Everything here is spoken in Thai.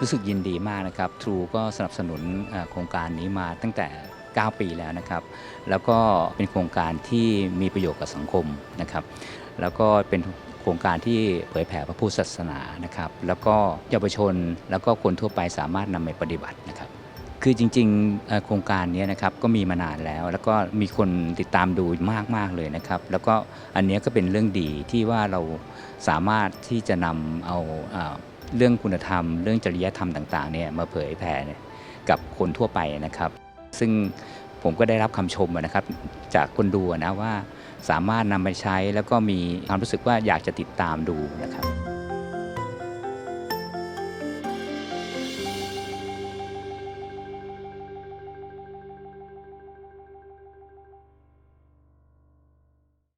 รู้สึกยินดีมากนะครับ True ก็สนับสนุนโครงการนี้มาตั้งแต่ 9 ปีแล้วนะครับ แล้วก็เป็นโครงการที่มีประโยชน์กับสังคมนะครับ แล้วก็เป็นโครงการที่เผยแผ่พระพุทธศาสนานะครับ แล้วก็เยาวชนแล้วก็คนทั่วไปสามารถนำไปปฏิบัตินะครับ คือจริงๆโครงการนี้นะครับก็มีมานานแล้ว แล้วก็มีคนติดตามดูมากมากๆเลยนะครับ แล้วก็อันนี้ก็เป็นเรื่องดีที่ว่าเราสามารถที่จะนำเอา เรื่องคุณธรรม เรื่องจริยธรรมต่างๆเนี่ยมาเผยแผ่กับคนทั่วไปนะครับ ซึ่งผมก็ได้รับคำชมนะครับ จากคนดูนะว่าสามารถนำไปใช้แล้วก็มีความรู้สึกว่าอยากจะติดตามดูนะครับ